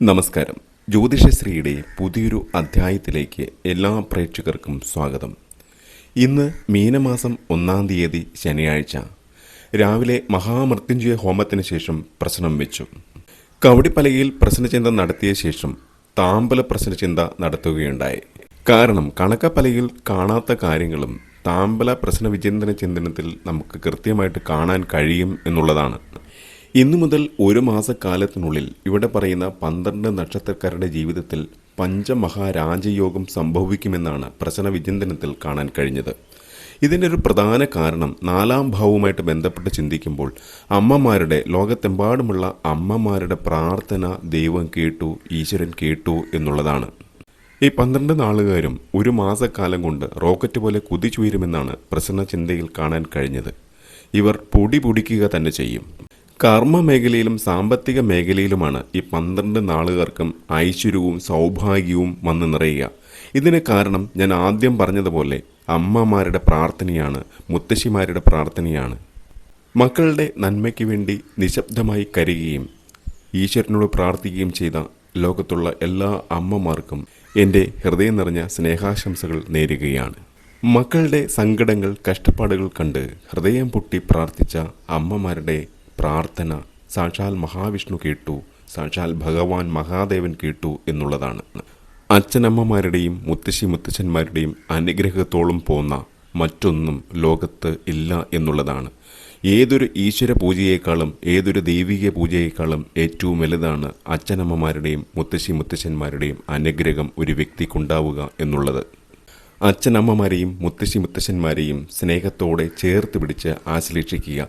നമസ്കാരം. ജ്യോതിഷശ്രീയുടെ പുതിയൊരു അധ്യായത്തിലേക്ക് എല്ലാ പ്രേക്ഷകർക്കും സ്വാഗതം. ഇന്ന് മീനമാസം ഒന്നാം തീയതി ശനിയാഴ്ച. രാവിലെ മഹാമൃത്യുഞ്ജയ ഹോമത്തിന് ശേഷം പ്രശ്നം വെച്ചു. കവടിപ്പലയിൽ പ്രശ്നചിന്ത നടത്തിയ ശേഷം താമ്പല പ്രശ്നചിന്ത നടത്തുകയുണ്ടായി. കാരണം കണക്കപ്പലയിൽ കാണാത്ത കാര്യങ്ങളും താമ്പല പ്രശ്ന വിചിന്തന ചിന്തനത്തിൽ നമുക്ക് കൃത്യമായിട്ട് കാണാൻ കഴിയും എന്നുള്ളതാണ്. ഇന്നു മുതൽ ഒരു മാസക്കാലത്തിനുള്ളിൽ ഇവിടെ പറയുന്ന പന്ത്രണ്ട് നക്ഷത്രക്കാരുടെ ജീവിതത്തിൽ പഞ്ചമഹാരാജയോഗം സംഭവിക്കുമെന്നാണ് പ്രശ്ന വിചിന്തനത്തിൽ കാണാൻ കഴിഞ്ഞത്. ഇതിന്റെ ഒരു പ്രധാന കാരണം നാലാം ഭാവവുമായിട്ട് ബന്ധപ്പെട്ട് ചിന്തിക്കുമ്പോൾ അമ്മമാരുടെ ലോകത്തെമ്പാടുമുള്ള അമ്മമാരുടെ പ്രാർത്ഥന ദൈവം കേട്ടു ഈശ്വരൻ കേട്ടു എന്നുള്ളതാണ്. ഈ പന്ത്രണ്ട് നാളുകാരും ഒരു മാസക്കാലം കൊണ്ട് റോക്കറ്റ് പോലെ കുതിച്ചുയരുമെന്നാണ് പ്രസന്ന ചിന്തയിൽ കാണാൻ കഴിഞ്ഞത്. ഇവർ പൊടി പൊടിക്കുക തന്നെ ചെയ്യും. കർമ്മ മേഖലയിലും സാമ്പത്തിക മേഖലയിലുമാണ് ഈ പന്ത്രണ്ട് നാളുകാർക്കും ഐശ്വര്യവും സൗഭാഗ്യവും വന്ന് നിറയുക. ഇതിന് കാരണം ഞാൻ ആദ്യം പറഞ്ഞതുപോലെ അമ്മമാരുടെ പ്രാർത്ഥനയാണ് മുത്തശ്ശിമാരുടെ പ്രാർത്ഥനയാണ്. മക്കളുടെ നന്മയ്ക്ക് വേണ്ടി നിശബ്ദമായി കരുകയും ഈശ്വരനോട് പ്രാർത്ഥിക്കുകയും ചെയ്ത ലോകത്തുള്ള എല്ലാ അമ്മമാർക്കും എന്റെ ഹൃദയം നിറഞ്ഞ സ്നേഹാശംസകൾ നേരുകയാണ്. മക്കളുടെ സങ്കടങ്ങൾ കഷ്ടപ്പാടുകൾ കണ്ട് ഹൃദയം പൊട്ടി പ്രാർത്ഥിച്ച അമ്മമാരുടെ പ്രാർത്ഥന സാക്ഷാൽ മഹാവിഷ്ണു കേട്ടു സാക്ഷാൽ ഭഗവാൻ മഹാദേവൻ കേട്ടു എന്നുള്ളതാണ്. അച്ഛനമ്മമാരുടെയും മുത്തശ്ശി മുത്തച്ഛന്മാരുടെയും അനുഗ്രഹത്തോളം പോന്ന മറ്റൊന്നും ലോകത്ത് ഇല്ല എന്നുള്ളതാണ്. ഏതൊരു ഈശ്വര പൂജയേക്കാളും ഏതൊരു ദൈവിക പൂജയേക്കാളും ഏറ്റവും വലുതാണ് അച്ഛനമ്മമാരുടെയും മുത്തശ്ശി മുത്തശ്ശന്മാരുടെയും അനുഗ്രഹം ഒരു വ്യക്തിക്കുണ്ടാവുക എന്നുള്ളത്. അച്ഛനമ്മമാരെയും മുത്തശ്ശി മുത്തശ്ശന്മാരെയും സ്നേഹത്തോടെ ചേർത്ത് പിടിച്ച് ആശ്ലേഷിക്കുക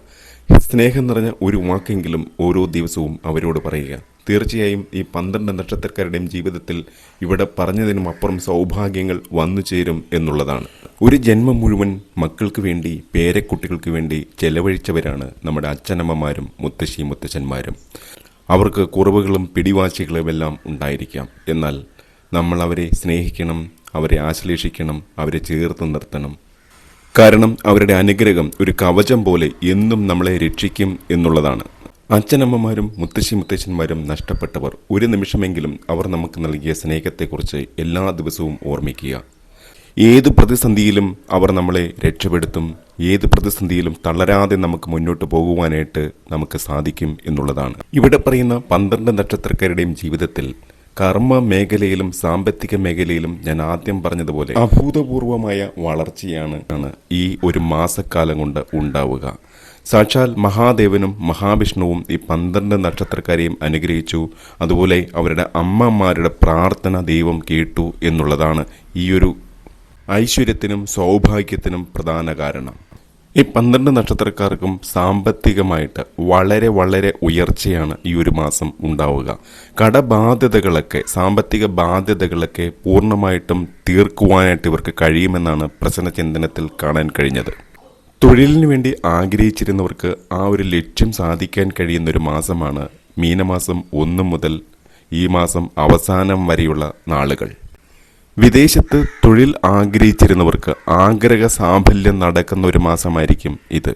സ്നേഹം നിറഞ്ഞ ഒരു വാക്കെങ്കിലും ഓരോ ദിവസവും അവരോട് പറയുക. തീർച്ചയായും ഈ പന്ത്രണ്ട് നക്ഷത്രക്കാരുടെയും ജീവിതത്തിൽ ഇവിടെ പറഞ്ഞതിനും അപ്പുറം സൗഭാഗ്യങ്ങൾ വന്നു ചേരും എന്നുള്ളതാണ്. ഒരു ജന്മം മുഴുവൻ മക്കൾക്ക് വേണ്ടി പേരക്കുട്ടികൾക്ക് വേണ്ടി ചെലവഴിച്ചവരാണ് നമ്മുടെ അച്ഛനമ്മമാരും മുത്തശ്ശി മുത്തച്ഛന്മാരും. അവർക്ക് കുറവുകളും പിടിവാശികളുമെല്ലാം ഉണ്ടായിരിക്കാം. എന്നാൽ നമ്മൾ അവരെ സ്നേഹിക്കണം അവരെ ആശ്ലേഷിക്കണം അവരെ ചേർത്ത് നിർത്തണം. കാരണം അവരുടെ അനുഗ്രഹം ഒരു കവചം പോലെ എന്നും നമ്മളെ രക്ഷിക്കും എന്നുള്ളതാണ്. അച്ഛനമ്മമാരും മുത്തശ്ശി മുത്തശ്ശന്മാരും നഷ്ടപ്പെട്ടവർ ഒരു നിമിഷമെങ്കിലും അവർ നമുക്ക് നൽകിയ സ്നേഹത്തെക്കുറിച്ച് എല്ലാ ദിവസവും ഓർമ്മിക്കുക. ഏത് പ്രതിസന്ധിയിലും അവർ നമ്മളെ രക്ഷപ്പെടുത്തും. ഏത് പ്രതിസന്ധിയിലും തളരാതെ നമുക്ക് മുന്നോട്ട് പോകുവാനായിട്ട് നമുക്ക് സാധിക്കും എന്നുള്ളതാണ്. ഇവിടെ പറയുന്ന പന്ത്രണ്ട് നക്ഷത്രക്കാരുടെയും ജീവിതത്തിൽ കർമ്മ മേഖലയിലും സാമ്പത്തിക മേഖലയിലും ഞാൻ ആദ്യം പറഞ്ഞതുപോലെ അഭൂതപൂർവമായ വളർച്ചയാണ് ഈ ഒരു മാസക്കാലം കൊണ്ട് ഉണ്ടാവുക. സാക്ഷാൽ മഹാദേവനും മഹാവിഷ്ണുവും ഈ പന്ത്രണ്ട് നക്ഷത്രക്കാരെയും അനുഗ്രഹിച്ചു. അതുപോലെ അവരുടെ അമ്മമാരുടെ പ്രാർത്ഥന ദൈവം കേട്ടു എന്നുള്ളതാണ് ഈയൊരു ഐശ്വര്യത്തിനും സൗഭാഗ്യത്തിനും പ്രധാന കാരണം. ഈ പന്ത്രണ്ട് നക്ഷത്രക്കാർക്കും സാമ്പത്തികമായിട്ട് വളരെ വളരെ ഉയർച്ചയാണ് ഈ ഒരു മാസം ഉണ്ടാവുക. കടബാധ്യതകളൊക്കെ സാമ്പത്തിക ബാധ്യതകളൊക്കെ പൂർണമായിട്ടും തീർക്കുവാനായിട്ട് ഇവർക്ക് കഴിയുമെന്നാണ് പ്രശ്ന ചിന്തനത്തിൽ കാണാൻ കഴിഞ്ഞത്. തൊഴിലിന് വേണ്ടി ആഗ്രഹിച്ചിരുന്നവർക്ക് ആ ഒരു ലക്ഷ്യം സാധിക്കാൻ കഴിയുന്ന ഒരു മാസമാണ് മീനമാസം ഒന്ന് മുതൽ ഈ മാസം അവസാനം വരെയുള്ള നാളുകൾ. വിദേശത്ത് തൊഴിൽ ആഗ്രഹിച്ചിരുന്നവർക്ക് ആഗ്രഹ സാഫല്യം നടക്കുന്ന ഒരു മാസമായിരിക്കും ഇത്.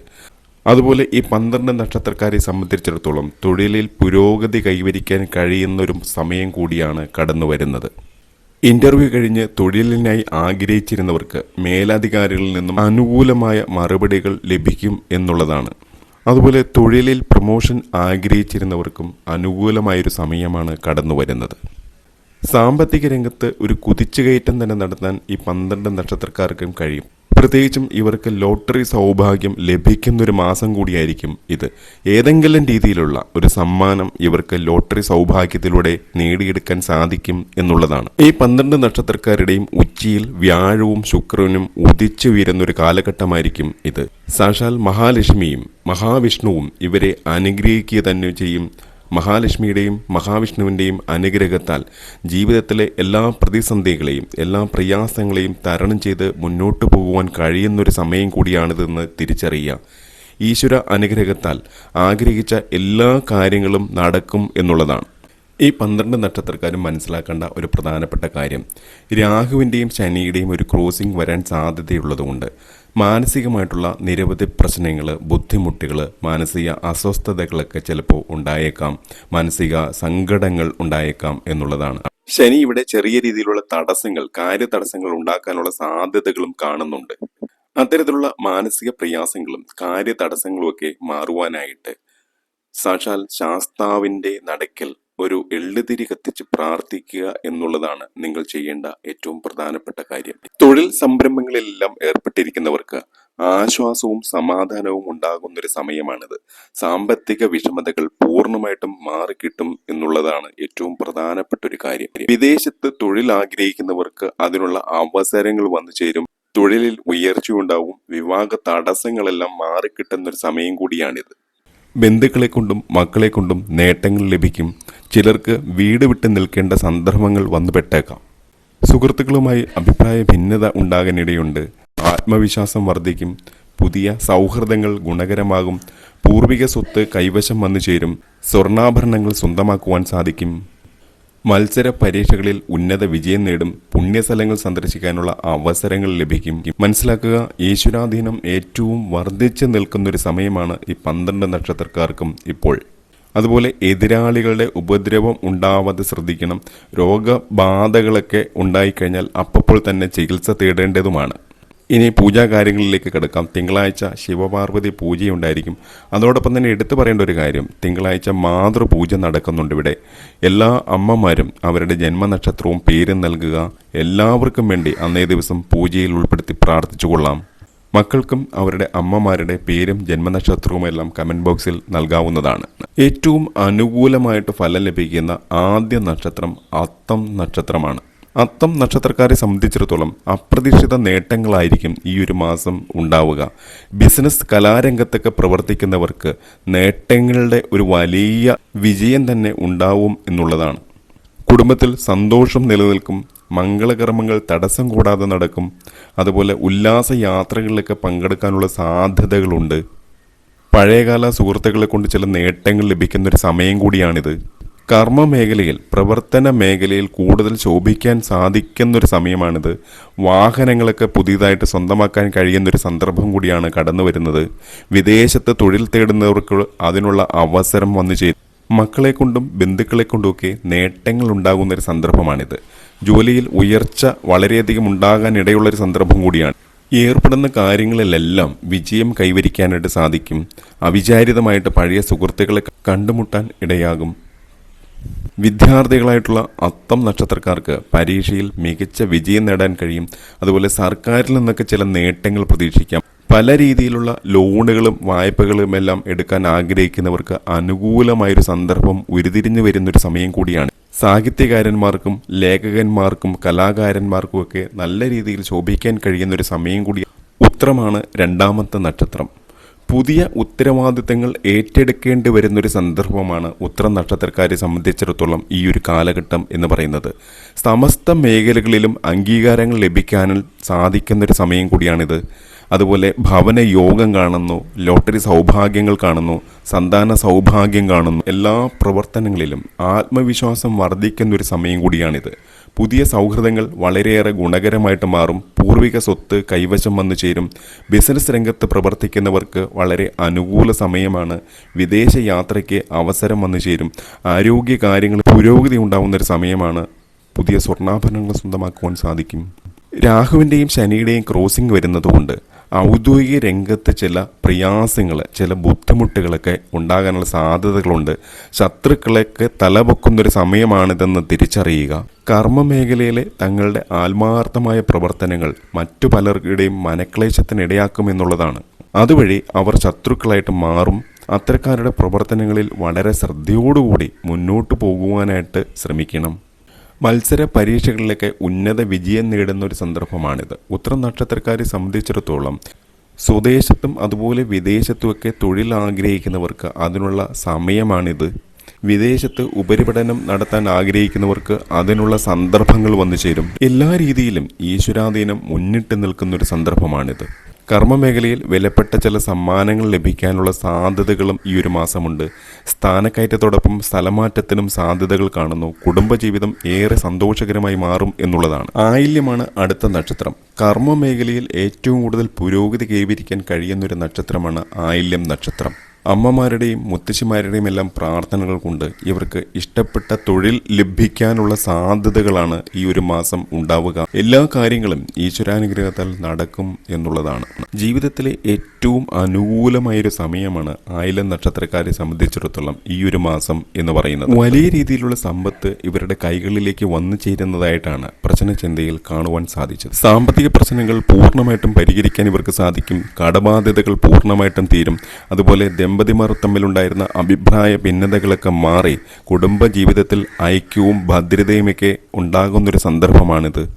അതുപോലെ ഈ പന്ത്രണ്ട് നക്ഷത്രക്കാരെ സംബന്ധിച്ചിടത്തോളം തൊഴിലിൽ പുരോഗതി കൈവരിക്കാൻ കഴിയുന്ന ഒരു സമയം കൂടിയാണ് കടന്നു വരുന്നത്. ഇന്റർവ്യൂ കഴിഞ്ഞ് തൊഴിലിനായി ആഗ്രഹിച്ചിരുന്നവർക്ക് മേലധികാരികളിൽ നിന്നും അനുകൂലമായ മറുപടികൾ ലഭിക്കും എന്നുള്ളതാണ്. അതുപോലെ തൊഴിലിൽ പ്രൊമോഷൻ ആഗ്രഹിച്ചിരുന്നവർക്കും അനുകൂലമായൊരു സമയമാണ് കടന്നു വരുന്നത്. സാമ്പത്തിക രംഗത്ത് ഒരു കുതിച്ചുകയറ്റം തന്നെ നടത്താൻ ഈ പന്ത്രണ്ട് നക്ഷത്രക്കാർക്കും കഴിയും. പ്രത്യേകിച്ചും ഇവർക്ക് ലോട്ടറി സൗഭാഗ്യം ലഭിക്കുന്ന ഒരു മാസം കൂടിയായിരിക്കും ഇത്. ഏതെങ്കിലും രീതിയിലുള്ള ഒരു സമ്മാനം ഇവർക്ക് ലോട്ടറി സൗഭാഗ്യത്തിലൂടെ നേടിയെടുക്കാൻ സാധിക്കും എന്നുള്ളതാണ്. ഈ പന്ത്രണ്ട് നക്ഷത്രക്കാരുടെയും ഉച്ചിയിൽ വ്യാഴവും ശുക്രനും ഉദിച്ചു വീരുന്ന ഒരു കാലഘട്ടമായിരിക്കും ഇത്. സാക്ഷാൽ മഹാലക്ഷ്മിയും മഹാവിഷ്ണുവും ഇവരെ അനുഗ്രഹിക്കുക തന്നെ ചെയ്യും. മഹാലക്ഷ്മിയുടെയും മഹാവിഷ്ണുവിന്റെയും അനുഗ്രഹത്താൽ ജീവിതത്തിലെ എല്ലാ പ്രതിസന്ധികളെയും എല്ലാ പ്രയാസങ്ങളെയും തരണം ചെയ്ത് മുന്നോട്ട് പോകുവാൻ കഴിയുന്നൊരു സമയം കൂടിയാണിതെന്ന് തിരിച്ചറിയുക. ഈശ്വര അനുഗ്രഹത്താൽ ആഗ്രഹിച്ച എല്ലാ കാര്യങ്ങളും നടക്കും എന്നുള്ളതാണ്. ഈ പന്ത്രണ്ട് നക്ഷത്രക്കാരും മനസ്സിലാക്കേണ്ട ഒരു പ്രധാനപ്പെട്ട കാര്യം. രാഹുവിന്റെയും ശനിയുടെയും ഒരു ക്രോസിംഗ് വരാൻ സാധ്യതയുള്ളതുകൊണ്ട് മാനസികമായിട്ടുള്ള നിരവധി പ്രശ്നങ്ങൾ ബുദ്ധിമുട്ടുകൾ മാനസിക അസ്വസ്ഥതകളൊക്കെ ചിലപ്പോൾ ഉണ്ടായേക്കാം. മാനസിക സങ്കടങ്ങൾ ഉണ്ടായേക്കാം എന്നുള്ളതാണ്. ശനി ഇവിടെ ചെറിയ രീതിയിലുള്ള തടസ്സങ്ങൾ കാര്യ തടസ്സങ്ങൾ ഉണ്ടാക്കാനുള്ള സാധ്യതകളും കാണുന്നുണ്ട്. അത്തരത്തിലുള്ള മാനസിക പ്രയാസങ്ങളും കാര്യ തടസ്സങ്ങളും ഒക്കെ മാറുവാനായിട്ട് സാക്ഷാൽ ശാസ്താവിന്റെ നടക്കൽ ഒരു എള്ളുതിരി കത്തിച്ച് പ്രാർത്ഥിക്കുക എന്നുള്ളതാണ് നിങ്ങൾ ചെയ്യേണ്ട ഏറ്റവും പ്രധാനപ്പെട്ട കാര്യം. തൊഴിൽ സംരംഭങ്ങളിലെല്ലാം ഏർപ്പെട്ടിരിക്കുന്നവർക്ക് ആശ്വാസവും സമാധാനവും ഉണ്ടാകുന്ന ഒരു സമയമാണിത്. സാമ്പത്തിക വിഷമതകൾ പൂർണമായിട്ടും മാറിക്കിട്ടും എന്നുള്ളതാണ് ഏറ്റവും പ്രധാനപ്പെട്ട ഒരു കാര്യം. വിദേശത്ത് തൊഴിൽ ആഗ്രഹിക്കുന്നവർക്ക് അതിനുള്ള അവസരങ്ങൾ വന്നു ചേരും. തൊഴിലിൽ ഉയർച്ചയുണ്ടാവും വിവാഹ തടസ്സങ്ങളെല്ലാം മാറിക്കിട്ടുന്ന ഒരു സമയം കൂടിയാണിത്. ബന്ധുക്കളെ കൊണ്ടും മക്കളെ കൊണ്ടും നേട്ടങ്ങൾ ലഭിക്കും. ചിലർക്ക് വീട് വിട്ട് നിൽക്കേണ്ട സന്ദർഭങ്ങൾ വന്നുപെട്ടേക്കാം സുഹൃത്തുക്കളുമായി അഭിപ്രായ ഭിന്നത ഉണ്ടാകാനിടയുണ്ട്. ആത്മവിശ്വാസം വർദ്ധിക്കും. പുതിയ സൗഹൃദങ്ങൾ ഗുണകരമാകും. പൂർവിക സ്വത്ത് കൈവശം വന്നു ചേരും. സ്വർണാഭരണങ്ങൾ സ്വന്തമാക്കുവാൻ സാധിക്കും. മത്സര പരീക്ഷകളിൽ ഉന്നത വിജയം നേടും. പുണ്യസ്ഥലങ്ങൾ സന്ദർശിക്കാനുള്ള അവസരങ്ങൾ ലഭിക്കും. മനസ്സിലാക്കുക ഈശ്വരാധീനം ഏറ്റവും വർദ്ധിച്ചു നിൽക്കുന്നൊരു സമയമാണ് ഈ പന്ത്രണ്ട് നക്ഷത്രക്കാർക്കും ഇപ്പോൾ. അതുപോലെ എതിരാളികളുടെ ഉപദ്രവം ഉണ്ടാവാതെ ശ്രദ്ധിക്കണം. രോഗബാധകളൊക്കെ ഉണ്ടായിക്കഴിഞ്ഞാൽ അപ്പോൾ തന്നെ ചികിത്സ തേടേണ്ടതുമാണ്. ഇനി പൂജാ കാര്യങ്ങളിലേക്ക് കിടക്കാം. തിങ്കളാഴ്ച ശിവപാർവതി പൂജയുണ്ടായിരിക്കും. അതോടൊപ്പം തന്നെ എടുത്തു പറയേണ്ട ഒരു കാര്യം. തിങ്കളാഴ്ച മാതൃപൂജ നടക്കുന്നുണ്ട് ഇവിടെ. എല്ലാ അമ്മമാരും അവരുടെ ജന്മനക്ഷത്രവും പേരും നൽകുക. എല്ലാവർക്കും വേണ്ടി അന്നേ ദിവസം പൂജയിൽ ഉൾപ്പെടുത്തി പ്രാർത്ഥിച്ചു കൊള്ളാം മക്കൾക്കും അവരുടെ അമ്മമാരുടെ പേരും ജന്മനക്ഷത്രവുമെല്ലാം കമന്റ് ബോക്സിൽ നൽകാവുന്നതാണ്. ഏറ്റവും അനുകൂലമായിട്ട് ഫലം ലഭിക്കുന്ന ആദ്യ നക്ഷത്രം അത്തം നക്ഷത്രമാണ്. അത്തം നക്ഷത്രക്കാരെ സംബന്ധിച്ചിടത്തോളം അപ്രതീക്ഷിത നേട്ടങ്ങളായിരിക്കും ഈ ഒരു മാസം ഉണ്ടാവുക. ബിസിനസ് കലാരംഗത്തൊക്കെ പ്രവർത്തിക്കുന്നവർക്ക് നേട്ടങ്ങളുടെ ഒരു വലിയ വിജയം തന്നെ ഉണ്ടാവും എന്നുള്ളതാണ്. കുടുംബത്തിൽ സന്തോഷം നിലനിൽക്കും മംഗളകർമ്മങ്ങൾ തടസ്സം കൂടാതെ നടക്കും. അതുപോലെ ഉല്ലാസ യാത്രകളിലൊക്കെ പങ്കെടുക്കാനുള്ള സാധ്യതകളുണ്ട്. പഴയകാല സുഹൃത്തുക്കളെ കൊണ്ട് ചില നേട്ടങ്ങൾ ലഭിക്കുന്ന ഒരു സമയം കൂടിയാണിത്. കർമ്മ മേഖലയിൽ പ്രവർത്തന മേഖലയിൽ കൂടുതൽ ശോഭിക്കാൻ സാധിക്കുന്നൊരു സമയമാണിത്. വാഹനങ്ങളൊക്കെ പുതിയതായിട്ട് സ്വന്തമാക്കാൻ കഴിയുന്നൊരു സന്ദർഭം കൂടിയാണ് കടന്നു വരുന്നത്. വിദേശത്ത് തൊഴിൽ തേടുന്നവർക്ക് അതിനുള്ള അവസരം വന്നു ചേരും. മക്കളെ കൊണ്ടും ബന്ധുക്കളെ കൊണ്ടുമൊക്കെ നേട്ടങ്ങൾ ഉണ്ടാകുന്ന ഒരു സന്ദർഭമാണിത്. ജോലിയിൽ ഉയർച്ച വളരെയധികം ഉണ്ടാകാൻ ഇടയുള്ള ഒരു സന്ദർഭം കൂടിയാണ്. ഏർപ്പെടുന്ന കാര്യങ്ങളിലെല്ലാം വിജയം കൈവരിക്കാനായിട്ട് സാധിക്കും. അവിചാരിതമായിട്ട് പഴയ സുഹൃത്തുക്കളെ കണ്ടുമുട്ടാൻ ഇടയാകും. വിദ്യാർത്ഥികളായിട്ടുള്ള അത്തം നക്ഷത്രക്കാർക്ക് പരീക്ഷയിൽ മികച്ച വിജയം നേടാൻ കഴിയും. അതുപോലെ സർക്കാരിൽ നിന്നൊക്കെ ചില നേട്ടങ്ങൾ പ്രതീക്ഷിക്കാം. പല രീതിയിലുള്ള ലോണുകളും വായ്പകളും എല്ലാം എടുക്കാൻ ആഗ്രഹിക്കുന്നവർക്ക് അനുകൂലമായൊരു സന്ദർഭം ഉരുതിരിഞ്ഞു വരുന്നൊരു സമയം കൂടിയാണ്. സാഹിത്യകാരന്മാർക്കും ലേഖകന്മാർക്കും കലാകാരന്മാർക്കും ഒക്കെ നല്ല രീതിയിൽ ശോഭിക്കാൻ കഴിയുന്ന ഒരു സമയം കൂടി ഉത്രമാണ് രണ്ടാമത്തെ നക്ഷത്രം. പുതിയ ഉത്തരവാദിത്തങ്ങൾ ഏറ്റെടുക്കേണ്ടി വരുന്നൊരു സന്ദർഭമാണ് ഉത്തര നക്ഷത്രക്കാരെ സംബന്ധിച്ചിടത്തോളം ഈ ഒരു കാലഘട്ടം എന്ന് പറയുന്നത്. സമസ്ത മേഖലകളിലും അംഗീകാരങ്ങൾ ലഭിക്കാനും സാധിക്കുന്നൊരു സമയം കൂടിയാണിത്. അതുപോലെ ഭവന യോഗം കാണുന്നു ലോട്ടറി സൗഭാഗ്യങ്ങൾ കാണുന്നു സന്താന സൗഭാഗ്യം കാണുന്നു. എല്ലാ പ്രവർത്തനങ്ങളിലും ആത്മവിശ്വാസം വർദ്ധിക്കുന്ന ഒരു സമയം കൂടിയാണിത്. പുതിയ സൗഹൃദങ്ങൾ വളരെയേറെ ഗുണകരമായിട്ട് മാറും. പൂർവിക സ്വത്ത് കൈവശം വന്നു ചേരും. ബിസിനസ് രംഗത്ത് പ്രവർത്തിക്കുന്നവർക്ക് വളരെ അനുകൂല സമയമാണ്. വിദേശ യാത്രയ്ക്ക് അവസരം വന്നു ചേരും. ആരോഗ്യ കാര്യങ്ങൾ പുരോഗതി ഉണ്ടാവുന്ന ഒരു സമയമാണ്. പുതിയ സ്വർണാഭരണങ്ങൾ സ്വന്തമാക്കുവാൻ സാധിക്കും. രാഹുവിന്റെയും ശനിയുടെയും ക്രോസിംഗ് വരുന്നതുകൊണ്ട് ഔദ്യോഗിക രംഗത്ത് ചില പ്രയാസങ്ങൾ ചില ബുദ്ധിമുട്ടുകളൊക്കെ ഉണ്ടാകാനുള്ള സാധ്യതകളുണ്ട്. ശത്രുക്കളൊക്കെ തലപൊക്കുന്നൊരു സമയമാണിതെന്ന് തിരിച്ചറിയുക. കർമ്മ മേഖലയിലെ തങ്ങളുടെ ആത്മാർത്ഥമായ പ്രവർത്തനങ്ങൾ മറ്റു പലരുടെയും മനക്ലേശത്തിനിടയാക്കുമെന്നുള്ളതാണ്. അതുവഴി അവർ ശത്രുക്കളായിട്ട് മാറും. അത്തരക്കാരുടെ പ്രവർത്തനങ്ങളിൽ വളരെ ശ്രദ്ധയോടുകൂടി മുന്നോട്ട് പോകുവാനായിട്ട് ശ്രമിക്കണം. മത്സര പരീക്ഷകളിലൊക്കെ ഉന്നത വിജയം നേടുന്ന ഒരു സന്ദർഭമാണിത്. ഉത്തര നക്ഷത്രക്കാരെ സംബന്ധിച്ചിടത്തോളം സ്വദേശത്തും അതുപോലെ വിദേശത്തുമൊക്കെ തൊഴിൽ ആഗ്രഹിക്കുന്നവർക്ക് അതിനുള്ള സമയമാണിത്. വിദേശത്ത് ഉപരിപഠനം നടത്താൻ ആഗ്രഹിക്കുന്നവർക്ക് അതിനുള്ള സന്ദർഭങ്ങൾ വന്നു ചേരും എല്ലാ രീതിയിലും ഈശ്വരാധീനം മുന്നിട്ട് നിൽക്കുന്ന ഒരു സന്ദർഭമാണിത്. കർമ്മമേഖലയിൽ വിലപ്പെട്ട ചില സമ്മാനങ്ങൾ ലഭിക്കാനുള്ള സാധ്യതകളും ഈ ഒരു മാസമുണ്ട്. സ്ഥാനക്കയറ്റത്തോടൊപ്പം സ്ഥലമാറ്റത്തിനും സാധ്യതകൾ കാണുന്നു. കുടുംബജീവിതം ഏറെ സന്തോഷകരമായി മാറും എന്നുള്ളതാണ്. ആയില്യമാണ് അടുത്ത നക്ഷത്രം. കർമ്മമേഖലയിൽ ഏറ്റവും കൂടുതൽ പുരോഗതി കൈവരിക്കാൻ കഴിയുന്നൊരു നക്ഷത്രമാണ് ആയില്യം നക്ഷത്രം. അമ്മമാരുടെയും മുത്തശ്ശിമാരുടെയും എല്ലാം പ്രാർത്ഥനകൾ കൊണ്ട് ഇവർക്ക് ഇഷ്ടപ്പെട്ട തൊഴിൽ ലഭിക്കാനുള്ള സാധ്യതകളാണ് ഈ ഒരു മാസം ഉണ്ടാവുക. എല്ലാ കാര്യങ്ങളും ഈശ്വരാനുഗ്രഹത്താൽ നടക്കും എന്നുള്ളതാണ്. ജീവിതത്തിലെ ഏറ്റവും അനുകൂലമായൊരു സമയമാണ് ആയില നക്ഷത്രക്കാരെ സംബന്ധിച്ചിടത്തോളം ഈ ഒരു മാസം എന്ന് പറയുന്നത്. വലിയ രീതിയിലുള്ള സമ്പത്ത് ഇവരുടെ കൈകളിലേക്ക് വന്നു ചേരുന്നതായിട്ടാണ് പ്രശ്നചിന്തയിൽ കാണുവാൻ സാധിച്ചത്. സാമ്പത്തിക പ്രശ്നങ്ങൾ പൂർണമായിട്ടും പരിഹരിക്കാൻ ഇവർക്ക് സാധിക്കും. കടബാധ്യതകൾ പൂർണമായിട്ടും തീരും. അതുപോലെ ദമ്പതിമാർ തമ്മിലുണ്ടായിരുന്ന അഭിപ്രായ ഭിന്നതകളൊക്കെ മാറി കുടുംബ ജീവിതത്തിൽ ഐക്യവും ഭദ്രതയുമൊക്കെ ഉണ്ടാകുന്നൊരു സന്ദർഭമാണിത്.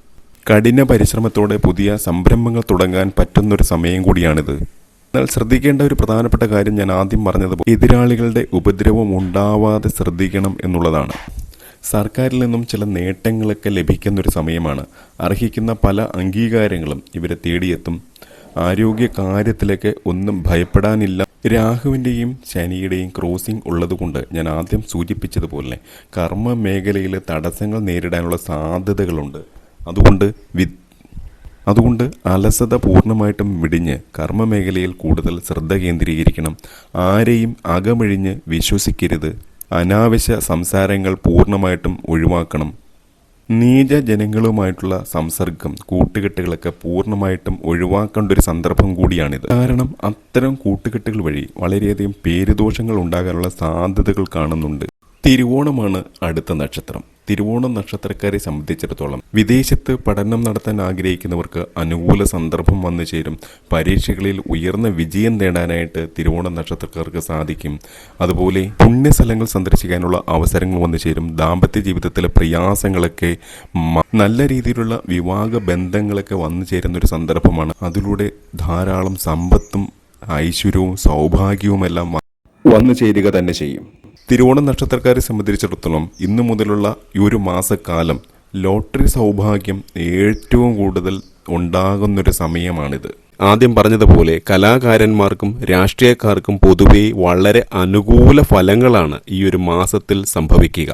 കഠിന പരിശ്രമത്തോടെ പുതിയ സംരംഭങ്ങൾ തുടങ്ങാൻ പറ്റുന്നൊരു സമയം കൂടിയാണിത്. എന്നാൽ ശ്രദ്ധിക്കേണ്ട ഒരു പ്രധാനപ്പെട്ട കാര്യം ഞാൻ ആദ്യം പറഞ്ഞത് എതിരാളികളുടെ ഉപദ്രവം ഉണ്ടാവാതെ ശ്രദ്ധിക്കണം എന്നുള്ളതാണ്. സർക്കാരിൽ നിന്നും ചില നേട്ടങ്ങളൊക്കെ ലഭിക്കുന്നൊരു സമയമാണ്. അർഹിക്കുന്ന പല അംഗീകാരങ്ങളും ഇവരെ തേടിയെത്തും. ആരോഗ്യ കാര്യത്തിലൊക്കെ ഒന്നും ഭയപ്പെടാനില്ല രാഹുവിന്റെയും ശനിയുടെയും ക്രോസിംഗ് ഉള്ളതുകൊണ്ട് ഞാൻ ആദ്യം സൂചിപ്പിച്ചതുപോലെ കർമ്മ മേഖലയിൽ തടസ്സങ്ങൾ നേരിടാനുള്ള സാധ്യതകളുണ്ട്. അതുകൊണ്ട് വി അതുകൊണ്ട് അലസത പൂർണമായിട്ടും വിടിഞ്ഞ് കർമ്മമേഖലയിൽ കൂടുതൽ ശ്രദ്ധ കേന്ദ്രീകരിക്കണം. ആരെയും അകമഴിഞ്ഞ് വിശ്വസിക്കരുത്. അനാവശ്യ സംസാരങ്ങൾ പൂർണമായിട്ടും ഒഴിവാക്കണം. നീച ജനങ്ങളുമായിട്ടുള്ള സംസർഗം കൂട്ടുകെട്ടുകളൊക്കെ പൂർണമായിട്ടും ഒഴിവാക്കേണ്ട ഒരു സന്ദർഭം കൂടിയാണിത്. കാരണം അത്തരം കൂട്ടുകെട്ടുകൾ വഴി വളരെയധികം പേരുദോഷങ്ങൾ ഉണ്ടാകാനുള്ള സാധ്യതകൾ കാണുന്നുണ്ട്. തിരുവോണമാണ് അടുത്ത നക്ഷത്രം. തിരുവോണം നക്ഷത്രക്കാരെ സംബന്ധിച്ചിടത്തോളം വിദേശത്ത് പഠനം നടത്താൻ ആഗ്രഹിക്കുന്നവർക്ക് അനുകൂല സന്ദർഭം വന്നു ചേരും. പരീക്ഷകളിൽ ഉയർന്ന വിജയം നേടാനായിട്ട് തിരുവോണം നക്ഷത്രക്കാർക്ക് സാധിക്കും. അതുപോലെ പുണ്യസ്ഥലങ്ങൾ സന്ദർശിക്കാനുള്ള അവസരങ്ങൾ വന്നു ചേരും. ദാമ്പത്യ ജീവിതത്തിലെ പ്രയാസങ്ങളൊക്കെ നല്ല രീതിയിലുള്ള വിവാഹ ബന്ധങ്ങളൊക്കെ വന്നു ചേരുന്ന ഒരു സന്ദർഭമാണ്. അതിലൂടെ ധാരാളം സമ്പത്തും ഐശ്വര്യവും സൗഭാഗ്യവുമെല്ലാം വന്നു ചേരുക തന്നെ ചെയ്യും. തിരുവോണ നക്ഷത്രക്കാരെ സംബന്ധിച്ചിടത്തോളം ഇന്നു മുതലുള്ള ഈ ഒരു മാസക്കാലം ലോട്ടറി സൗഭാഗ്യം ഏറ്റവും കൂടുതൽ ഉണ്ടാകുന്നൊരു സമയമാണിത്. ആദ്യം പറഞ്ഞതുപോലെ കലാകാരന്മാർക്കും രാഷ്ട്രീയക്കാർക്കും പൊതുവെ വളരെ അനുകൂല ഫലങ്ങളാണ് ഈ ഒരു മാസത്തിൽ സംഭവിക്കുക.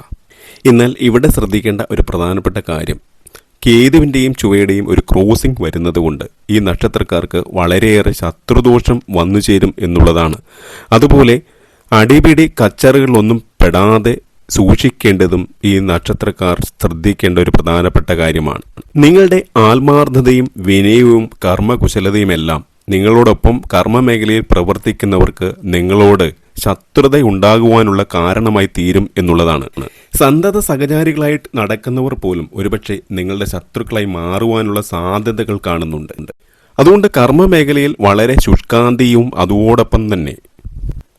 എന്നാൽ ഇവിടെ ശ്രദ്ധിക്കേണ്ട ഒരു പ്രധാനപ്പെട്ട കാര്യം കേതുവിന്റെയും ചുവയുടെയും ഒരു ക്രോസിംഗ് വരുന്നതുകൊണ്ട് ഈ നക്ഷത്രക്കാർക്ക് വളരെയേറെ ശത്രുദോഷം വന്നു ചേരും എന്നുള്ളതാണ്. അതുപോലെ അടിപിടി കച്ചറുകളിലൊന്നും പെടാതെ സൂക്ഷിക്കേണ്ടതും ഈ നക്ഷത്രക്കാർ ശ്രദ്ധിക്കേണ്ട ഒരു പ്രധാനപ്പെട്ട കാര്യമാണ്. നിങ്ങളുടെ ആത്മാർത്ഥതയും വിനയവും കർമ്മകുശലതയുമെല്ലാം നിങ്ങളോടൊപ്പം കർമ്മമേഖലയിൽ പ്രവർത്തിക്കുന്നവർക്ക് നിങ്ങളോട് ശത്രുത ഉണ്ടാകുവാനുള്ള കാരണമായി തീരും എന്നുള്ളതാണ്. സന്തത സഹചാരികളായിട്ട് നടക്കുന്നവർ പോലും ഒരുപക്ഷെ നിങ്ങളുടെ ശത്രുക്കളായി മാറുവാനുള്ള സാധ്യതകൾ കാണുന്നുണ്ട്. അതുകൊണ്ട് കർമ്മമേഖലയിൽ വളരെ ശുഷ്കാന്തിയും അതോടൊപ്പം തന്നെ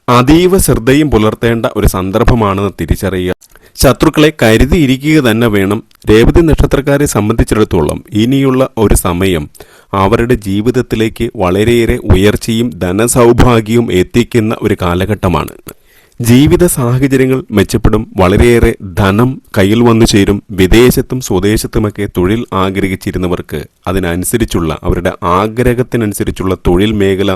അതീവ ശ്രദ്ധയും പുലർത്തേണ്ട ഒരു സന്ദർഭമാണെന്ന് തിരിച്ചറിയുക. ശത്രുക്കളെ കരുതിയിരിക്കുക തന്നെ വേണം. രേവതി നക്ഷത്രക്കാരെ സംബന്ധിച്ചിടത്തോളം ഇനിയുള്ള ഒരു സമയം അവരുടെ ജീവിതത്തിലേക്ക് വളരെയേറെ ഉയർച്ചയും ധനസൗഭാഗ്യവും എത്തിക്കുന്ന ഒരു കാലഘട്ടമാണ്. ജീവിത സാഹചര്യങ്ങൾ മെച്ചപ്പെടും. വളരെയേറെ ധനം കയ്യിൽ വന്നു ചേരും. വിദേശത്തും സ്വദേശത്തുമൊക്കെ തൊഴിൽ ആഗ്രഹിച്ചിരുന്നവർക്ക് അതിനനുസരിച്ചുള്ള അവരുടെ ആഗ്രഹത്തിനനുസരിച്ചുള്ള തൊഴിൽ മേഖല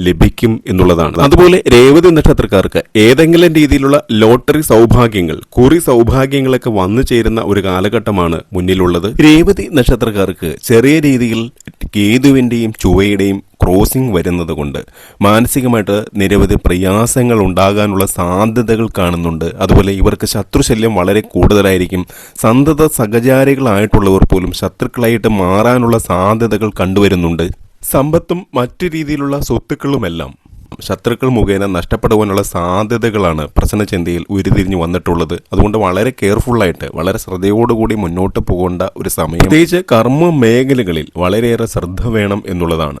ലഭിക്കും എന്നുള്ളതാണ്. അതുപോലെ രേവതി നക്ഷത്രക്കാർക്ക് ഏതെങ്കിലും രീതിയിലുള്ള ലോട്ടറി സൗഭാഗ്യങ്ങൾ കുറി സൗഭാഗ്യങ്ങളൊക്കെ വന്നു ചേരുന്ന ഒരു കാലഘട്ടമാണ് മുന്നിലുള്ളത്. രേവതി നക്ഷത്രക്കാർക്ക് ചെറിയ രീതിയിൽ കേതുവിന്റെയും ചുവയുടെയും ക്രോസിംഗ് വരുന്നത് കൊണ്ട് മാനസികമായിട്ട് നിരവധി പ്രയാസങ്ങൾ ഉണ്ടാകാനുള്ള സാധ്യതകൾ കാണുന്നുണ്ട്. അതുപോലെ ഇവർക്ക് ശത്രുശല്യം വളരെ കൂടുതലായിരിക്കും. സന്തത സഹചാരികളായിട്ടുള്ളവർ പോലും ശത്രുക്കളായിട്ട് മാറാനുള്ള സാധ്യതകൾ കണ്ടുവരുന്നുണ്ട്. സമ്പത്തും മറ്റു രീതിയിലുള്ള സ്വത്തുക്കളുമെല്ലാം ശത്രുക്കൾ മുഖേന നഷ്ടപ്പെടുവാനുള്ള സാധ്യതകളാണ് പ്രശ്നചിന്തയിൽ ഉരുതിരിഞ്ഞു വന്നിട്ടുള്ളത്. അതുകൊണ്ട് വളരെ കെയർഫുള്ളായിട്ട് വളരെ ശ്രദ്ധയോടുകൂടി മുന്നോട്ട് പോകേണ്ട ഒരു സമയം. പ്രത്യേകിച്ച് കർമ്മ മേഖലകളിൽ വളരെയേറെ ശ്രദ്ധ വേണം എന്നുള്ളതാണ്.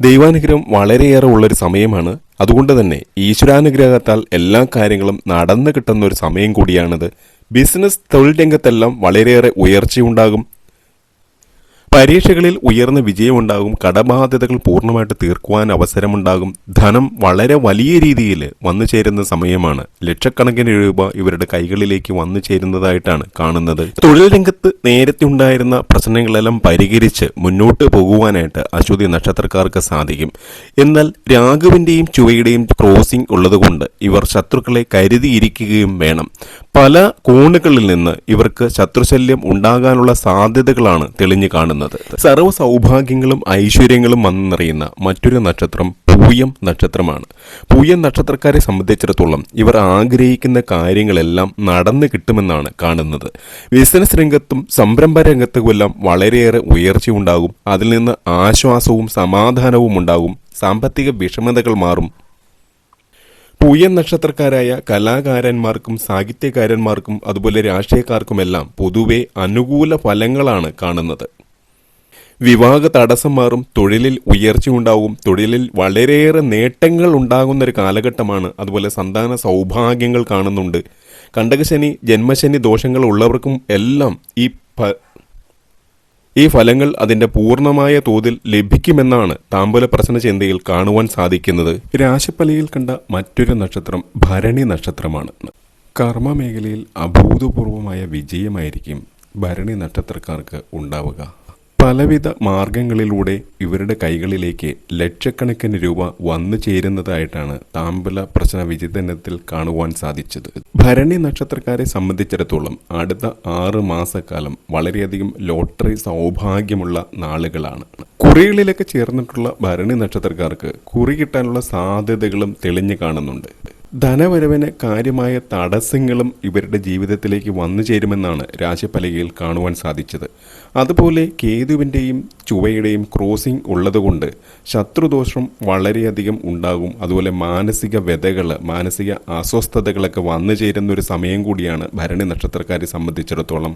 ദൈവാനുഗ്രഹം വളരെയേറെ ഉള്ളൊരു സമയമാണ്. അതുകൊണ്ട് തന്നെ ഈശ്വരാനുഗ്രഹത്താൽ എല്ലാ കാര്യങ്ങളും നടന്നു കിട്ടുന്ന ഒരു സമയം കൂടിയാണിത്. ബിസിനസ് തൊഴിൽ രംഗത്തെല്ലാം വളരെയേറെ ഉയർച്ചയുണ്ടാകും. പരീക്ഷകളിൽ ഉയർന്ന വിജയമുണ്ടാകും കടബാധ്യതകൾ പൂർണമായിട്ട് തീർക്കുവാൻ അവസരമുണ്ടാകും. ധനം വളരെ വലിയ രീതിയിൽ വന്നു ചേരുന്ന സമയമാണ്. ലക്ഷക്കണക്കിന് രൂപ ഇവരുടെ കൈകളിലേക്ക് വന്നു ചേരുന്നതായിട്ടാണ് കാണുന്നത്. തൊഴിൽ രംഗത്ത് നേരത്തെ ഉണ്ടായിരുന്ന പ്രശ്നങ്ങളെല്ലാം പരിഹരിച്ച് മുന്നോട്ട് പോകുവാനായിട്ട് അശ്വതി നക്ഷത്രക്കാർക്ക് സാധിക്കും. എന്നാൽ രാഘുവിന്റെയും ചുവയുടെയും ക്രോസിംഗ് ഉള്ളതുകൊണ്ട് ഇവർ ശത്രുക്കളെ കരുതിയിരിക്കുകയും വേണം. പല കോണുകളിൽ നിന്ന് ഇവർക്ക് ശത്രുശല്യം ഉണ്ടാകാനുള്ള സാധ്യതകളാണ് തെളിഞ്ഞു കാണുന്നത്. സർവ സൗഭാഗ്യങ്ങളും ഐശ്വര്യങ്ങളും വന്നു നിറയുന്ന മറ്റൊരു നക്ഷത്രം പൂയം നക്ഷത്രമാണ്. പൂയം നക്ഷത്രക്കാരെ സംബന്ധിച്ചിടത്തോളം ഇവർ ആഗ്രഹിക്കുന്ന കാര്യങ്ങളെല്ലാം നടന്നു കിട്ടുമെന്നാണ് കാണുന്നത്. ബിസിനസ് രംഗത്തും സംരംഭ രംഗത്തുമെല്ലാം വളരെയേറെ ഉയർച്ചയുണ്ടാകും. അതിൽ നിന്ന് ആശ്വാസവും സമാധാനവും ഉണ്ടാകും. സാമ്പത്തിക വിഷമതകൾ മാറും. പൂയൻ നക്ഷത്രക്കാരായ കലാകാരന്മാർക്കും സാഹിത്യകാരന്മാർക്കും അതുപോലെ രാഷ്ട്രീയക്കാർക്കുമെല്ലാം പൊതുവെ അനുകൂല ഫലങ്ങളാണ് കാണുന്നത്. വിവാഹ തടസ്സം മാറും തൊഴിലിൽ ഉയർച്ചയുണ്ടാവും തൊഴിലിൽ വളരെയേറെ നേട്ടങ്ങൾ ഉണ്ടാകുന്ന ഒരു കാലഘട്ടമാണ് അതുപോലെ സന്താന സൗഭാഗ്യങ്ങൾ കാണുന്നുണ്ട്. കണ്ടകശനി ജന്മശനി ദോഷങ്ങൾ ഉള്ളവർക്കും എല്ലാം ഈ ഈ ഫലങ്ങൾ അതിന്റെ പൂർണമായ തോതിൽ ലഭിക്കുമെന്നാണ് താമ്പൂല പ്രശ്ന ചിന്തയിൽ കാണുവാൻ സാധിക്കുന്നത്. രാശിപ്പലയിൽ കണ്ട മറ്റൊരു നക്ഷത്രം ഭരണി നക്ഷത്രമാണ്. കർമ്മ മേഖലയിൽ അഭൂതപൂർവമായ വിജയമായിരിക്കും ഭരണി നക്ഷത്രക്കാർക്ക് ഉണ്ടാവുക. പലവിധ മാർഗങ്ങളിലൂടെ ഇവരുടെ കൈകളിലേക്ക് ലക്ഷക്കണക്കിന് രൂപ വന്നു ചേരുന്നതായിട്ടാണ് താമ്പല പ്രശ്ന വിചിതനത്തിൽ കാണുവാൻ സാധിച്ചത്. ഭരണി നക്ഷത്രക്കാരെ സംബന്ധിച്ചിടത്തോളം അടുത്ത ആറ് മാസക്കാലം വളരെയധികം ലോട്ടറി സൗഭാഗ്യമുള്ള നാളുകളാണ്. കുറികളിലൊക്കെ ചേർന്നിട്ടുള്ള ഭരണി നക്ഷത്രക്കാർക്ക് കുറി കിട്ടാനുള്ള സാധ്യതകളും തെളിഞ്ഞു കാണുന്നുണ്ട്. ധനവരവിന് കാര്യമായ തടസ്സങ്ങളും ഇവരുടെ ജീവിതത്തിലേക്ക് വന്നു ചേരുമെന്നാണ് രാശിപ്പലകയിൽ കാണുവാൻ സാധിച്ചത്. അതുപോലെ കേതുവിന്റെയും ചുവയുടെയും ക്രോസിംഗ് ഉള്ളതുകൊണ്ട് ശത്രുദോഷം വളരെയധികം ഉണ്ടാകും. അതുപോലെ മാനസിക വ്യതകൾ മാനസിക അസ്വസ്ഥതകളൊക്കെ വന്നു ചേരുന്ന ഒരു സമയം കൂടിയാണ് ഭരണി നക്ഷത്രക്കാരെ സംബന്ധിച്ചിടത്തോളം.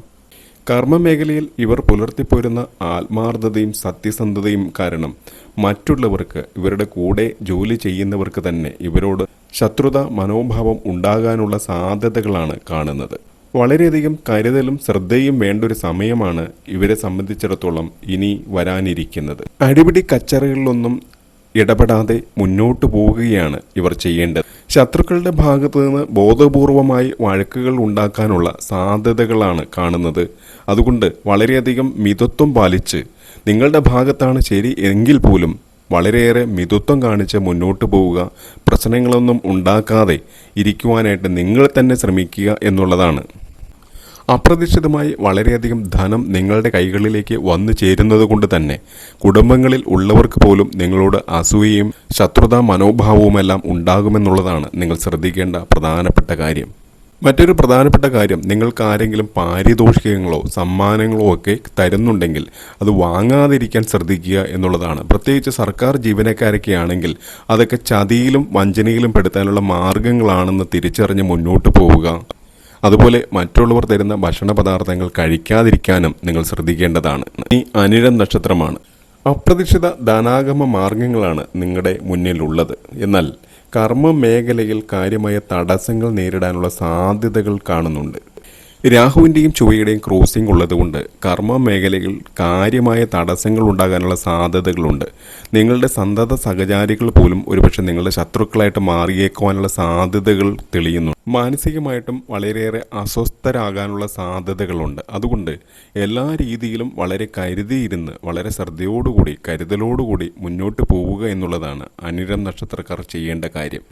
കർമ്മമേഖലയിൽ ഇവർ പുലർത്തിപ്പോരുന്ന ആത്മാർത്ഥതയും സത്യസന്ധതയും കാരണം മറ്റുള്ളവർക്ക് ഇവരുടെ കൂടെ ജോലി ചെയ്യുന്നവർക്ക് തന്നെ ഇവരോട് ശത്രുത മനോഭാവം ഉണ്ടാകാനുള്ള സാധ്യതകളാണ് കാണുന്നത്. വളരെയധികം കരുതലും ശ്രദ്ധയും വേണ്ട ഒരു സമയമാണ് ഇവരെ സംബന്ധിച്ചിടത്തോളം ഇനി വരാനിരിക്കുന്നത്. അടിപിടി കച്ചറകളിലൊന്നും ഇടപെടാതെ മുന്നോട്ടു പോവുകയാണ് ഇവർ ചെയ്യേണ്ടത്. ശത്രുക്കളുടെ ഭാഗത്തു നിന്ന് ബോധപൂർവമായി വഴക്കുകൾ ഉണ്ടാക്കാനുള്ള സാധ്യതകളാണ് കാണുന്നത്. അതുകൊണ്ട് വളരെയധികം മിതത്വം പാലിച്ച് നിങ്ങളുടെ ഭാഗത്താണ് ശരി എങ്കിൽ പോലും വളരെയേറെ മിതത്വം കാണിച്ച് മുന്നോട്ട് പോവുക പ്രശ്നങ്ങളൊന്നും ഉണ്ടാക്കാതെ ഇരിക്കുവാനായിട്ട് നിങ്ങൾ തന്നെ ശ്രമിക്കുക എന്നുള്ളതാണ്. അപ്രതീക്ഷിതമായി വളരെയധികം ധനം നിങ്ങളുടെ കൈകളിലേക്ക് വന്നു ചേരുന്നത് കൊണ്ട് തന്നെ കുടുംബങ്ങളിൽ ഉള്ളവർക്ക് പോലും നിങ്ങളോട് അസൂയയും ശത്രുതാ മനോഭാവവുമെല്ലാം ഉണ്ടാകുമെന്നുള്ളതാണ് നിങ്ങൾ ശ്രദ്ധിക്കേണ്ട പ്രധാനപ്പെട്ട കാര്യം. മറ്റൊരു പ്രധാനപ്പെട്ട കാര്യം നിങ്ങൾക്ക് ആരെങ്കിലും പാരിതോഷികങ്ങളോ സമ്മാനങ്ങളോ ഒക്കെ തരുന്നുണ്ടെങ്കിൽ അത് വാങ്ങാതിരിക്കാൻ ശ്രദ്ധിക്കുക എന്നുള്ളതാണ്. പ്രത്യേകിച്ച് സർക്കാർ ജീവനക്കാരൊക്കെ ആണെങ്കിൽ അതൊക്കെ ചതിയിലും വഞ്ചനയിലും പെടുത്താനുള്ള മാർഗങ്ങളാണെന്ന് തിരിച്ചറിഞ്ഞ് മുന്നോട്ട് പോവുക. അതുപോലെ മറ്റുള്ളവർ തരുന്ന ഭക്ഷണ പദാർത്ഥങ്ങൾ കഴിക്കാതിരിക്കാനും നിങ്ങൾ ശ്രദ്ധിക്കേണ്ടതാണ്. ഈ അനിഴം നക്ഷത്രമാണ്. അപ്രതീക്ഷിത ധനാഗമ മാർഗങ്ങളാണ് നിങ്ങളുടെ മുന്നിലുള്ളത്. എന്നാൽ കർമ്മ മേഖലയിൽ കാര്യമായ തടസ്സങ്ങൾ നേരിടാനുള്ള സാധ്യതകൾ കാണുന്നുണ്ട്. രാഹുവിന്റെയും ചൊവ്വയുടെയും ക്രോസിംഗ് ഉള്ളതുകൊണ്ട് കർമ്മ മേഖലയിൽ കാര്യമായ തടസ്സങ്ങൾ ഉണ്ടാകാനുള്ള സാധ്യതകളുണ്ട്. നിങ്ങളുടെ സന്തത സഹചാരികൾ പോലും ഒരുപക്ഷെ നിങ്ങളുടെ ശത്രുക്കളായിട്ട് മാറിയേക്കുവാനുള്ള സാധ്യതകൾ തെളിയുന്നു മാനസികമായിട്ടും വളരെയേറെ അസ്വസ്ഥരാകാനുള്ള സാധ്യതകളുണ്ട്. അതുകൊണ്ട് എല്ലാ രീതിയിലും വളരെ കരുതിയിരുന്ന് വളരെ ശ്രദ്ധയോടുകൂടി കരുതലോടുകൂടി മുന്നോട്ട് പോവുക എന്നുള്ളതാണ് അനിരം നക്ഷത്രക്കാർ ചെയ്യേണ്ട കാര്യം.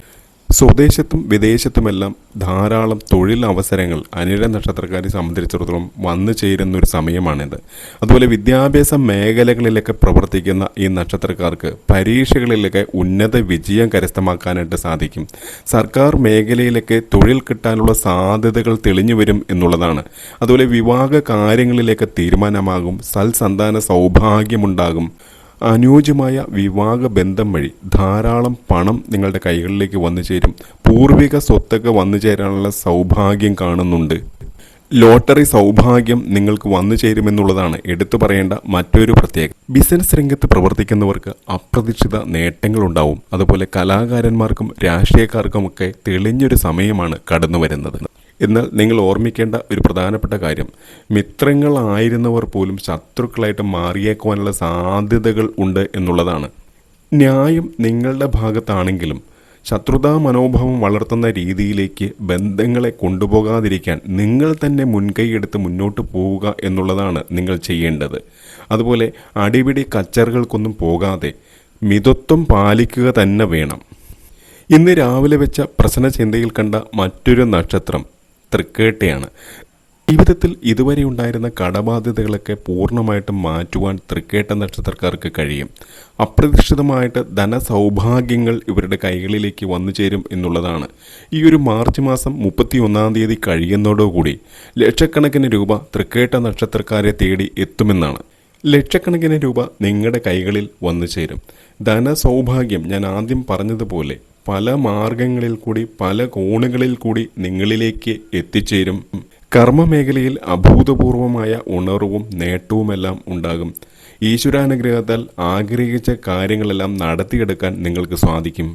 സ്വദേശത്തും വിദേശത്തുമെല്ലാം ധാരാളം തൊഴിൽ അവസരങ്ങൾ അനിഴ നക്ഷത്രക്കാരെ സംബന്ധിച്ചിടത്തോളം വന്നു ചേരുന്ന ഒരു സമയമാണിത്. അതുപോലെ വിദ്യാഭ്യാസ മേഖലകളിലൊക്കെ പ്രവർത്തിക്കുന്ന ഈ നക്ഷത്രക്കാർക്ക് പരീക്ഷകളിലൊക്കെ ഉന്നത വിജയം കരസ്ഥമാക്കാനായിട്ട് സാധിക്കും. സർക്കാർ മേഖലയിലൊക്കെ തൊഴിൽ കിട്ടാനുള്ള സാധ്യതകൾ തെളിഞ്ഞു വരും എന്നുള്ളതാണ്. അതുപോലെ വിവാഹ കാര്യങ്ങളിലേക്ക് തീരുമാനമാകും സൽസന്താന സൗഭാഗ്യമുണ്ടാകും. അനുയോജ്യമായ വിവാഹ ബന്ധം വഴി ധാരാളം പണം നിങ്ങളുടെ കൈകളിലേക്ക് വന്നു ചേരും. പൂർവിക സ്വത്തൊക്കെ വന്നു ചേരാനുള്ള സൗഭാഗ്യം കാണുന്നുണ്ട്. ലോട്ടറി സൗഭാഗ്യം നിങ്ങൾക്ക് വന്നു ചേരുമെന്നുള്ളതാണ് എടുത്തു പറയേണ്ട മറ്റൊരു പ്രത്യേകത. ബിസിനസ് രംഗത്ത് പ്രവർത്തിക്കുന്നവർക്ക് അപ്രതീക്ഷിത നേട്ടങ്ങളുണ്ടാവും. അതുപോലെ കലാകാരന്മാർക്കും രാഷ്ട്രീയക്കാർക്കും രാഷ്ട്രീയക്കാർക്കുമൊക്കെ തെളിഞ്ഞൊരു സമയമാണ് കടന്നു വരുന്നത് എന്നാൽ നിങ്ങൾ ഓർമ്മിക്കേണ്ട ഒരു പ്രധാനപ്പെട്ട കാര്യം. മിത്രങ്ങളായിരുന്നവർ പോലും ശത്രുക്കളായിട്ട് മാറിയേക്കുവാനുള്ള സാധ്യതകൾ ഉണ്ട് എന്നുള്ളതാണ്. ന്യായം നിങ്ങളുടെ ഭാഗത്താണെങ്കിലും ശത്രുതാ മനോഭാവം വളർത്തുന്ന രീതിയിലേക്ക് ബന്ധങ്ങളെ കൊണ്ടുപോകാതിരിക്കാൻ നിങ്ങൾ തന്നെ മുൻകൈയെടുത്ത് മുന്നോട്ട് പോവുക എന്നുള്ളതാണ് നിങ്ങൾ ചെയ്യേണ്ടത്. അതുപോലെ അടിപിടി കച്ചറുകൾക്കൊന്നും പോകാതെ മിതത്വം പാലിക്കുക തന്നെ വേണം. ഇന്ന് രാവിലെ വെച്ച പ്രശ്നചിന്തയിൽ കണ്ട മറ്റൊരു നക്ഷത്രം തൃക്കേട്ടയാണ്. ജീവിതത്തിൽ ഇതുവരെ ഉണ്ടായിരുന്ന കടബാധ്യതകളൊക്കെ പൂർണമായിട്ടും മാറ്റുവാൻ തൃക്കേട്ട നക്ഷത്രക്കാർക്ക് കഴിയും. അപ്രതീക്ഷിതമായിട്ട് ധനസൗഭാഗ്യങ്ങൾ ഇവരുടെ കൈകളിലേക്ക് വന്നു ചേരും എന്നുള്ളതാണ്. ഈ ഒരു മാർച്ച് മാസം മുപ്പത്തി ഒന്നാം തീയതി കഴിയുന്നതോടുകൂടി ലക്ഷക്കണക്കിന് രൂപ തൃക്കേട്ട നക്ഷത്രക്കാരെ തേടി എത്തുമെന്നാണ്. ലക്ഷക്കണക്കിന് രൂപ നിങ്ങളുടെ കൈകളിൽ വന്നു ചേരും. ധനസൗഭാഗ്യം ഞാൻ ആദ്യം പറഞ്ഞതുപോലെ പല മാർഗങ്ങളിൽ കൂടി പല കോണുകളിൽ കൂടി നിങ്ങളിലേക്ക് എത്തിച്ചേരും. കർമ്മമേഖലയിൽ അഭൂതപൂർവമായ ഉണർവും നേട്ടവുമെല്ലാം ഉണ്ടാകും. ഈശ്വരാനുഗ്രഹത്താൽ ആഗ്രഹിച്ച കാര്യങ്ങളെല്ലാം നടത്തിയെടുക്കാൻ നിങ്ങൾക്ക് സാധിക്കും.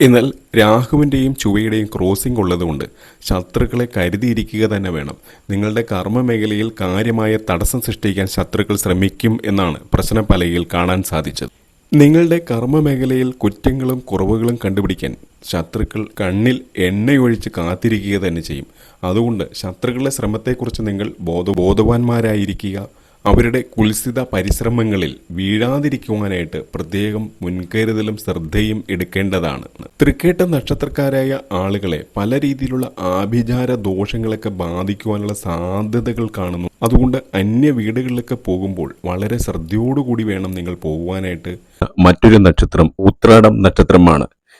എന്നാൽ രാഹുവിന്റെയും ചുവയുടെയും ക്രോസിംഗ് ഉള്ളതുകൊണ്ട് ശത്രുക്കളെ കരുതിയിരിക്കുക തന്നെ വേണം. നിങ്ങളുടെ കർമ്മമേഖലയിൽ കാര്യമായ തടസ്സം സൃഷ്ടിക്കാൻ ശത്രുക്കൾ ശ്രമിക്കും എന്നാണ് പ്രശ്നപലകയിൽ കാണാൻ സാധിച്ചത്. നിങ്ങളുടെ കർമ്മ മേഖലയിൽ കുറ്റങ്ങളും കുറവുകളും കണ്ടുപിടിക്കാൻ ശത്രുക്കൾ കണ്ണിൽ എണ്ണയൊഴിച്ച് കാത്തിരിക്കുക തന്നെ ചെയ്യും. അതുകൊണ്ട് ശത്രുക്കളുടെ ശ്രമത്തെക്കുറിച്ച് നിങ്ങൾ ബോധ ബോധവാന്മാരായിരിക്കുക. അവരുടെ കുൽസിത പരിശ്രമങ്ങളിൽ വീഴാതിരിക്കുവാനായിട്ട് പ്രത്യേകം മുൻകരുതലും ശ്രദ്ധയും എടുക്കേണ്ടതാണ്. തൃക്കേട്ട നക്ഷത്രക്കാരായ ആളുകളെ പല രീതിയിലുള്ള ആഭിചാര ദോഷങ്ങളൊക്കെ ബാധിക്കുവാനുള്ള സാധ്യതകൾ കാണുന്നു. അതുകൊണ്ട് അന്യ വീടുകളിലൊക്കെ പോകുമ്പോൾ വളരെ ശ്രദ്ധയോടുകൂടി വേണം നിങ്ങൾ പോകുവാനായിട്ട്. മറ്റൊരു നക്ഷത്രം ഉത്രാടം നക്ഷത്രമാണ്.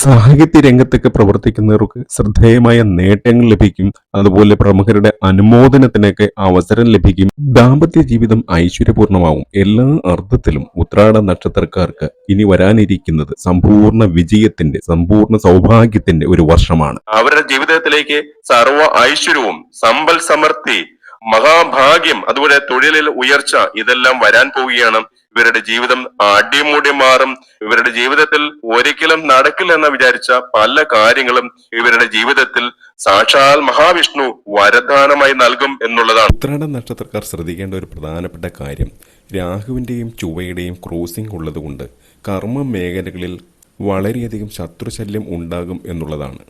സാഹിത്യ രംഗത്തൊക്കെ പ്രവർത്തിക്കുന്നവർക്ക് ശ്രദ്ധേയമായ നേട്ടങ്ങൾ ലഭിക്കും. അതുപോലെ പ്രമുഖരുടെ അനുമോദനത്തിനൊക്കെ അവസരം ലഭിക്കും. ദാമ്പത്യ ജീവിതം ഐശ്വര്യപൂർണമാവും. എല്ലാ അർത്ഥത്തിലും ഉത്രാട നക്ഷത്രക്കാർക്ക് ഇനി വരാനിരിക്കുന്നത് സമ്പൂർണ വിജയത്തിന്റെ സമ്പൂർണ സൗഭാഗ്യത്തിന്റെ ഒരു വർഷമാണ്. അവരുടെ ജീവിതത്തിലേക്ക് സർവ ഐശ്വര്യവും സമ്പൽ സമൃദ്ധി മഹാഭാഗ്യം അതുപോലെ തൊഴിലിൽ ഉയർച്ച ഇതെല്ലാം വരാൻ പോവുകയാണ്. ഇവരുടെ ജീവിതം അടിമുടി മാറും. ഇവരുടെ ജീവിതത്തിൽ ഒരിക്കലും നടക്കില്ലെന്ന് വിചാരിച്ച പല കാര്യങ്ങളും ഇവരുടെ ജീവിതത്തിൽ സാക്ഷാൽ മഹാവിഷ്ണു വരദാനമായി നൽകും എന്നുള്ളതാണ്. ഉത്രാട നക്ഷത്രക്കാർ ശ്രദ്ധിക്കേണ്ട ഒരു പ്രധാനപ്പെട്ട കാര്യം രാഹുവിന്റെയും ചുവയുടെയും ക്രോസിംഗ് ഉള്ളതുകൊണ്ട് കർമ്മ മേഖലകളിൽ വളരെയധികം ശത്രുശല്യം ഉണ്ടാകും എന്നുള്ളതാണ്.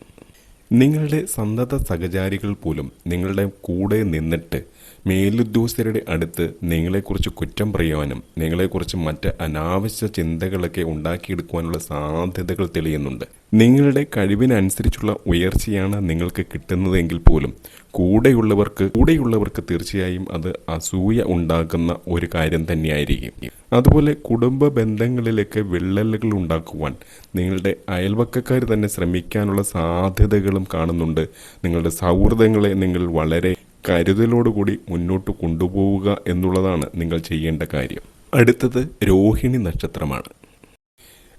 നിങ്ങളുടെ സന്തത സഹചാരികൾ പോലും നിങ്ങളുടെ കൂടെ നിന്നിട്ട് മേലുദ്യോഗസ്ഥരുടെ അടുത്ത് നിങ്ങളെക്കുറിച്ച് കുറ്റം പറയുവാനും നിങ്ങളെക്കുറിച്ച് മറ്റ് അനാവശ്യ ചിന്തകളൊക്കെ ഉണ്ടാക്കിയെടുക്കുവാനുള്ള സാധ്യതകൾ തെളിയുന്നുണ്ട്. നിങ്ങളുടെ കഴിവിനനുസരിച്ചുള്ള ഉയർച്ചയാണ് നിങ്ങൾക്ക് കിട്ടുന്നതെങ്കിൽ പോലും കൂടെയുള്ളവർക്ക് കൂടെയുള്ളവർക്ക് തീർച്ചയായും അത് അസൂയ ഉണ്ടാക്കുന്ന ഒരു കാര്യം തന്നെയായിരിക്കും. അതുപോലെ കുടുംബ ബന്ധങ്ങളിലൊക്കെ വിള്ളലുകൾ ഉണ്ടാക്കുവാൻ നിങ്ങളുടെ അയൽവക്കക്കാർ തന്നെ ശ്രമിക്കാനുള്ള സാധ്യതകളും കാണുന്നുണ്ട്. നിങ്ങളുടെ സൗഹൃദങ്ങളെ നിങ്ങൾ വളരെ കരുതലോടുകൂടി മുന്നോട്ട് കൊണ്ടുപോവുക എന്നുള്ളതാണ് നിങ്ങൾ ചെയ്യേണ്ട കാര്യം. അടുത്തത് രോഹിണി നക്ഷത്രമാണ്.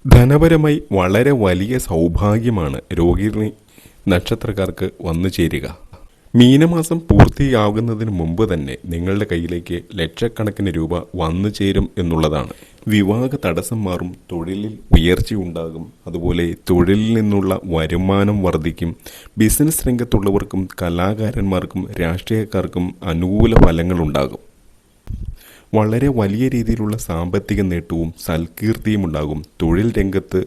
ധനപരമായി വളരെ വലിയ സൗഭാഗ്യമാണ് രോഹിണി നക്ഷത്രക്കാർക്ക് വന്നു ചേരുക. മീനമാസം പൂർത്തിയാകുന്നതിന് മുമ്പ് തന്നെ നിങ്ങളുടെ കയ്യിലേക്ക് ലക്ഷക്കണക്കിന് രൂപ വന്നു ചേരും എന്നുള്ളതാണ്. വിവാഹ തടസ്സം മാറും തൊഴിലിൽ ഉയർച്ചയുണ്ടാകും അതുപോലെ തൊഴിലിൽ നിന്നുള്ള വരുമാനം വർദ്ധിക്കും. ബിസിനസ് രംഗത്തുള്ളവർക്കും കലാകാരന്മാർക്കും രാഷ്ട്രീയക്കാർക്കും അനുകൂല ഫലങ്ങളുണ്ടാകും വളരെ വലിയ രീതിയിലുള്ള സാമ്പത്തിക നേട്ടവും സൽകീർത്തിയും ഉണ്ടാകും. തൊഴിൽ രംഗത്ത്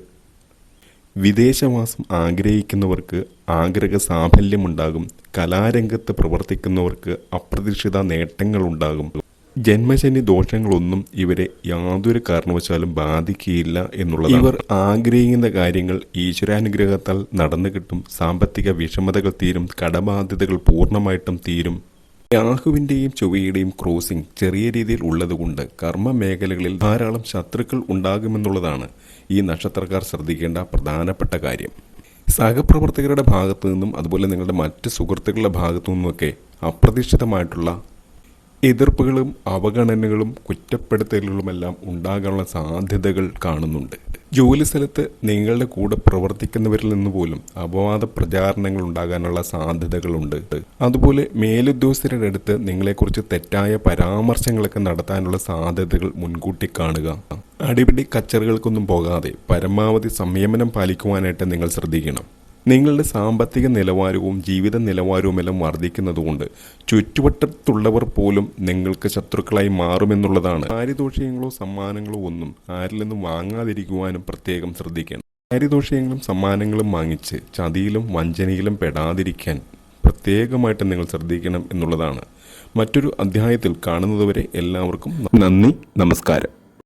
വിദേശവാസം ആഗ്രഹിക്കുന്നവർക്ക് ആഗ്രഹ സാഫല്യമുണ്ടാകും കലാരംഗത്ത് പ്രവർത്തിക്കുന്നവർക്ക് അപ്രതീക്ഷിത നേട്ടങ്ങളുണ്ടാകും ജന്മശനി ദോഷങ്ങളൊന്നും ഇവരെ യാതൊരു കാരണവശാലും ബാധിക്കുകയില്ല എന്നുള്ളത് ഇവർ ആഗ്രഹിക്കുന്ന കാര്യങ്ങൾ ഈശ്വരാനുഗ്രഹത്താൽ നടന്നു കിട്ടും സാമ്പത്തിക വിഷമതകൾ തീരും കടബാധ്യതകൾ പൂർണമായിട്ടും തീരും. രാഹുവിന്റെയും ചൊവ്വയുടെയും ക്രോസിംഗ് ചെറിയ രീതിയിൽ ഉള്ളതുകൊണ്ട് കർമ്മ മേഖലകളിൽ ധാരാളം ശത്രുക്കൾ ഉണ്ടാകുമെന്നുള്ളതാണ് ഈ നക്ഷത്രക്കാർ ശ്രദ്ധിക്കേണ്ട പ്രധാനപ്പെട്ട കാര്യം. സഹപ്രവർത്തകരുടെ ഭാഗത്തു നിന്നും അതുപോലെ നിങ്ങളുടെ മറ്റ് സുഹൃത്തുക്കളുടെ ഭാഗത്തു നിന്നുമൊക്കെ അപ്രതീക്ഷിതമായിട്ടുള്ള എതിർപ്പുകളും അവഗണനകളും കുറ്റപ്പെടുത്തലുകളുമെല്ലാം ഉണ്ടാകാനുള്ള സാധ്യതകൾ കാണുന്നുണ്ട്. ജോലി സ്ഥലത്ത് നിങ്ങളുടെ കൂടെ പ്രവർത്തിക്കുന്നവരിൽ നിന്ന് പോലും അപവാദ പ്രചാരണങ്ങൾ ഉണ്ടാകാനുള്ള സാധ്യതകളുണ്ട്. അതുപോലെ മേലുദ്യോഗസ്ഥരുടെ അടുത്ത് നിങ്ങളെക്കുറിച്ച് തെറ്റായ പരാമർശങ്ങളൊക്കെ നടത്താനുള്ള സാധ്യതകൾ മുൻകൂട്ടി കാണുക. അടിപിടി കച്ചറുകൾക്കൊന്നും പോകാതെ പരമാവധി സംയമനം പാലിക്കുവാനായിട്ട് നിങ്ങൾ ശ്രദ്ധിക്കണം. നിങ്ങളുടെ സാമ്പത്തിക നിലവാരവും ജീവിത നിലവാരവും എല്ലാം വർദ്ധിക്കുന്നതുകൊണ്ട് ചുറ്റുവട്ടത്തുള്ളവർ പോലും നിങ്ങൾക്ക് ശത്രുക്കളായി മാറുമെന്നുള്ളതാണ്. പാരിതോഷികങ്ങളോ സമ്മാനങ്ങളോ ഒന്നും ആരിൽ നിന്നും വാങ്ങാതിരിക്കുവാനും പ്രത്യേകം ശ്രദ്ധിക്കണം. പാരിതോഷികങ്ങളും സമ്മാനങ്ങളും വാങ്ങിച്ച് ചതിയിലും വഞ്ചനയിലും പെടാതിരിക്കാൻ പ്രത്യേകമായിട്ട് നിങ്ങൾ ശ്രദ്ധിക്കണം എന്നുള്ളതാണ്. മറ്റൊരു അധ്യായത്തിൽ കാണുന്നതുവരെ എല്ലാവർക്കും നന്ദി നമസ്കാരം.